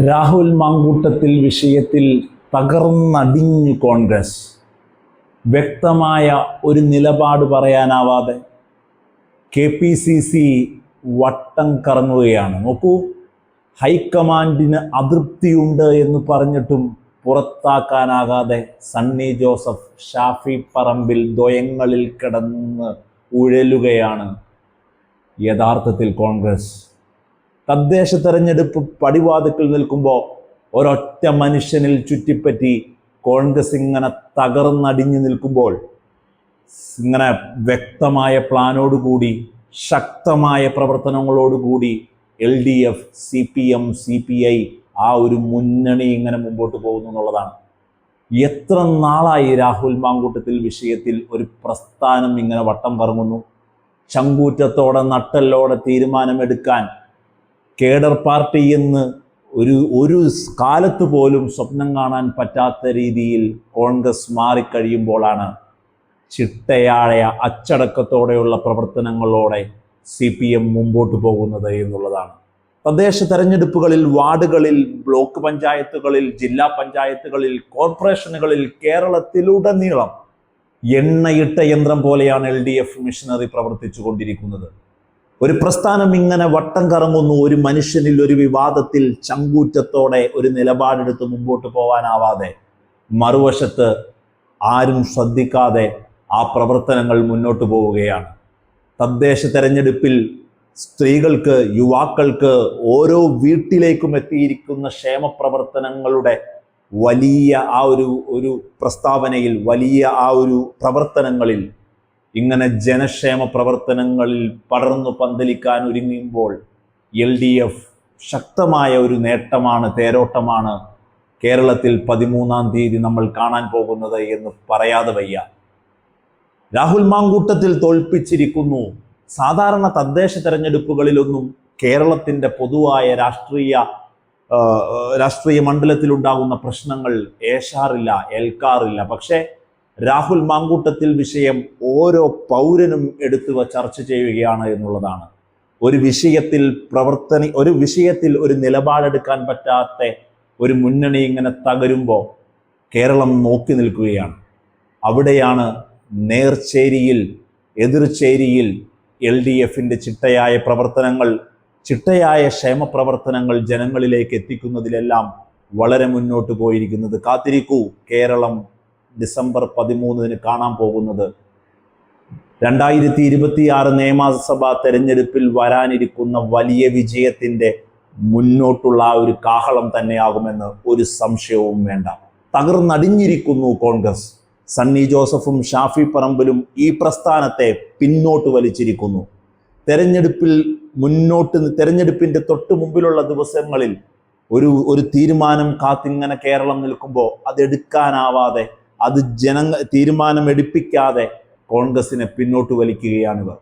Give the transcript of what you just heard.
രാഹുൽ മാങ്കൂട്ടത്തിൽ വിഷയത്തിൽ തകർന്നടിഞ്ഞു കോൺഗ്രസ്. വ്യക്തമായ ഒരു നിലപാട് പറയാനാവാതെ കെ പി സി സി വട്ടം കറങ്ങുകയാണ്. നോക്കൂ ഹൈക്കമാൻഡിന് അതൃപ്തിയുണ്ട് എന്ന് പറഞ്ഞിട്ടും പുറത്താക്കാനാകാതെ സണ്ണി ജോസഫ് ഷാഫി പറമ്പിൽ ദ്വയങ്ങളിൽ കിടന്ന് ഉഴലുകയാണ് യഥാർത്ഥത്തിൽ കോൺഗ്രസ്. തദ്ദേശ തെരഞ്ഞെടുപ്പ് പടിവാതിക്കൽ നിൽക്കുമ്പോൾ ഒരൊറ്റ മനുഷ്യനിൽ ചുറ്റിപ്പറ്റി കോൺഗ്രസ് ഇങ്ങനെ തകർന്നടിഞ്ഞു നിൽക്കുമ്പോൾ ഇങ്ങനെ വ്യക്തമായ പ്ലാനോടുകൂടി ശക്തമായ പ്രവർത്തനങ്ങളോടുകൂടി L D F C P M C P I ആ ഒരു മുന്നണി ഇങ്ങനെ മുമ്പോട്ട് പോകുന്നു എന്നുള്ളതാണ്. എത്ര നാളായി രാഹുൽ മാങ്കൂട്ടത്തിൽ വിഷയത്തിൽ ഒരു പ്രസ്ഥാനം ഇങ്ങനെ വട്ടം കറങ്ങുന്നു? ചങ്കൂറ്റത്തോടെ നട്ടല്ലോടെ തീരുമാനമെടുക്കാൻ കേഡർ പാർട്ടി എന്ന് ഒരു ഒരു കാലത്ത് പോലും സ്വപ്നം കാണാൻ പറ്റാത്ത രീതിയിൽ കോൺഗ്രസ് മാറിക്കഴിയുമ്പോഴാണ് ചിട്ടയായ അച്ചടക്കത്തോടെയുള്ള പ്രവർത്തനങ്ങളോടെ സി പി എം മുമ്പോട്ട് പോകുന്നത് എന്നുള്ളതാണ്. തദ്ദേശ തെരഞ്ഞെടുപ്പുകളിൽ വാർഡുകളിൽ ബ്ലോക്ക് പഞ്ചായത്തുകളിൽ ജില്ലാ പഞ്ചായത്തുകളിൽ കോർപ്പറേഷനുകളിൽ കേരളത്തിലുടനീളം എണ്ണയിട്ട യന്ത്രം പോലെയാണ് എൽ ഡി എഫ് മിഷനറി പ്രവർത്തിച്ചു കൊണ്ടിരിക്കുന്നത് ഒരു പ്രസ്ഥാനം ഇങ്ങനെ വട്ടം കറങ്ങുന്നു ഒരു മനുഷ്യനിൽ ഒരു വിവാദത്തിൽ ചങ്കൂറ്റത്തോടെ ഒരു നിലപാടെടുത്ത് മുമ്പോട്ട് പോകാനാവാതെ മറുവശത്ത് ആരും ശ്രദ്ധിക്കാതെ ആ പ്രവർത്തനങ്ങൾ മുന്നോട്ട് പോവുകയാണ്. തദ്ദേശ തെരഞ്ഞെടുപ്പിൽ സ്ത്രീകൾക്ക് യുവാക്കൾക്ക് ഓരോ വീട്ടിലേക്കും എത്തിയിരിക്കുന്ന ക്ഷേമ പ്രവർത്തനങ്ങളുടെ വലിയ ആ ഒരു ഒരു പ്രസ്താവനയിൽ വലിയ ആ ഒരു പ്രവർത്തനങ്ങളിൽ ഇങ്ങനെ ജനക്ഷേമ പ്രവർത്തനങ്ങളിൽ പടർന്നു പന്തലിക്കാൻ ഒരുങ്ങുമ്പോൾ എൽ ഡി എഫ് ശക്തമായ ഒരു നേട്ടമാണ് തേരോട്ടമാണ് കേരളത്തിൽ പതിമൂന്നാം തീയതി നമ്മൾ കാണാൻ പോകുന്നത് എന്ന് പറയാതെ വയ്യ. രാഹുൽ മാങ്കൂട്ടത്തിൽ തോൽപ്പിച്ചിരിക്കുന്നു. സാധാരണ തദ്ദേശ തെരഞ്ഞെടുപ്പുകളിലൊന്നും കേരളത്തിന്റെ പൊതുവായ രാഷ്ട്രീയ രാഷ്ട്രീയ മണ്ഡലത്തിലുണ്ടാകുന്ന പ്രശ്നങ്ങൾ ഏഷാറില്ല ഏൽക്കാറില്ല. പക്ഷേ രാഹുൽ മാങ്കൂട്ടത്തിൽ വിഷയം ഓരോ പൗരനും എടുത്തുവ ചർച്ച ചെയ്യുകയാണ് എന്നുള്ളതാണ്. ഒരു വിഷയത്തിൽ പ്രവർത്തന ഒരു വിഷയത്തിൽ ഒരു നിലപാടെടുക്കാൻ പറ്റാത്ത ഒരു മുന്നണി ഇങ്ങനെ തകരുമ്പോൾ കേരളം നോക്കി നിൽക്കുകയാണ്. അവിടെയാണ് നേർച്ചേരിയിൽ എതിർചേരിയിൽ എൽ ഡി എഫിന്റെ ചിട്ടയായ പ്രവർത്തനങ്ങൾ ചിട്ടയായ ക്ഷേമപ്രവർത്തനങ്ങൾ ജനങ്ങളിലേക്ക് എത്തിക്കുന്നതിലെല്ലാം വളരെ മുന്നോട്ട് പോയിരിക്കുന്നത്. കാത്തിരിക്കൂ കേരളം ഡിസംബർ പതിമൂന്നിന് കാണാൻ പോകുന്നത്. രണ്ടായിരത്തി ഇരുപത്തിയാറ് നിയമസഭാ തെരഞ്ഞെടുപ്പിൽ വരാനിരിക്കുന്ന വലിയ വിജയത്തിന്റെ മുന്നോട്ടുള്ള ആ ഒരു കാഹളം തന്നെയാകുമെന്ന് ഒരു സംശയവും വേണ്ട. തകർന്നടിഞ്ഞിരിക്കുന്നു കോൺഗ്രസ്. സണ്ണി ജോസഫും ഷാഫി പറമ്പിലും ഈ പ്രസ്ഥാനത്തെ പിന്നോട്ട് വലിച്ചിരിക്കുന്നു. തെരഞ്ഞെടുപ്പിൽ മുന്നോട്ട് തെരഞ്ഞെടുപ്പിന്റെ തൊട്ട് മുമ്പിലുള്ള ദിവസങ്ങളിൽ ഒരു ഒരു തീരുമാനം കാത്തിങ്ങനെ കേരളം നിൽക്കുമ്പോൾ അതെടുക്കാനാവാതെ അത് ജന തീരുമാനം എടുപ്പിക്കാതെ കോൺഗ്രസിനെ പിന്നോട്ട് വലിക്കുകയാണിവർ